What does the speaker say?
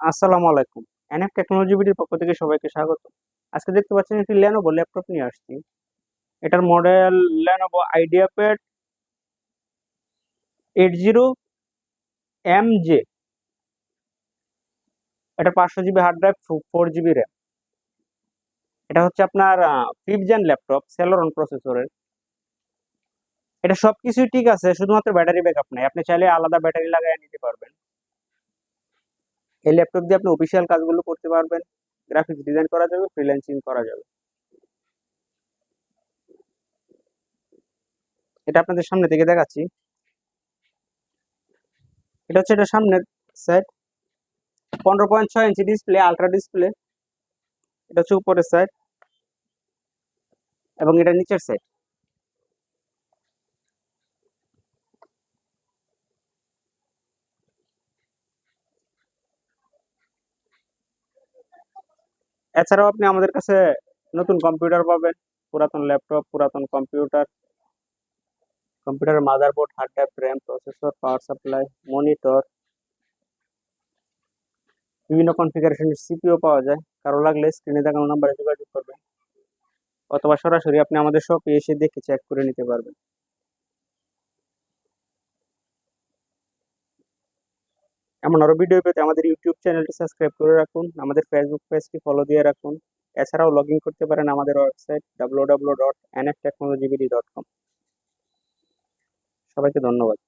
আসসালামু আলাইকুম। NF technology পক্ষ থেকে সবাইকে স্বাগত। আজকে দেখতে পাচ্ছেন একটি লেনোভো ল্যাপটপ নিয়ে আসছি। এটার model Lenovo IdeaPad eight zero M J এটা পাঁচশো GB hard drive four GB RAM এটা হচ্ছে আপনার ফিফথ জেন ল্যাপটপ সেলোরন প্রসেসরের এটা সব কিছুই ঠিক আছে, শুধুমাত্র ব্যাটারি ব্যাকআপ নেই। আপনি চাইলে আলাদা ব্যাটারি লাগাই নিতে পারবেন। এই ল্যাপটপ দিয়ে আপনি অফিসিয়াল কাজগুলো করতে পারবেন গ্রাফিক্স ডিজাইন করা যাবে ফ্রিল্যান্সিং করা যাবে। এটা আপনাদের সামনে থেকে দেখাচ্ছি। এটা হচ্ছে এটা সামনের সাইড পনেরো পয়েন্ট ছয় ইঞ্চি ডিসপ্লে আলট্রা ডিসপ্লে এটা হচ্ছে উপরের সাইড এবং এটা নিচের সাইড এছাড়াও আপনি আমাদের কাছে নতুন কম্পিউটার পাবেন, পুরাতন ল্যাপটপ পুরাতন কম্পিউটার কম্পিউটারের motherboard hard drive RAM processor power supply monitor বিভিন্ন কনফিগারেশনের সিপিও পাওয়া যায়। কারও লাগলে স্ক্রিনে দেখানো নাম্বারে যোগাযোগ করবেন। অথবা সরাসরি আপনি আমাদের শপে এসে দেখে চেক করে নিতে পারবেন। এমন আরও ভিডিও পেতে আমাদের ইউটিউব চ্যানেলটি সাবস্ক্রাইব করে রাখুন, আমাদের ফেসবুক পেজটি ফলো দিয়ে রাখুন। এছাড়াও লগ করতে পারেন আমাদের website W W dot N F technology dot com সবাইকে ধন্যবাদ।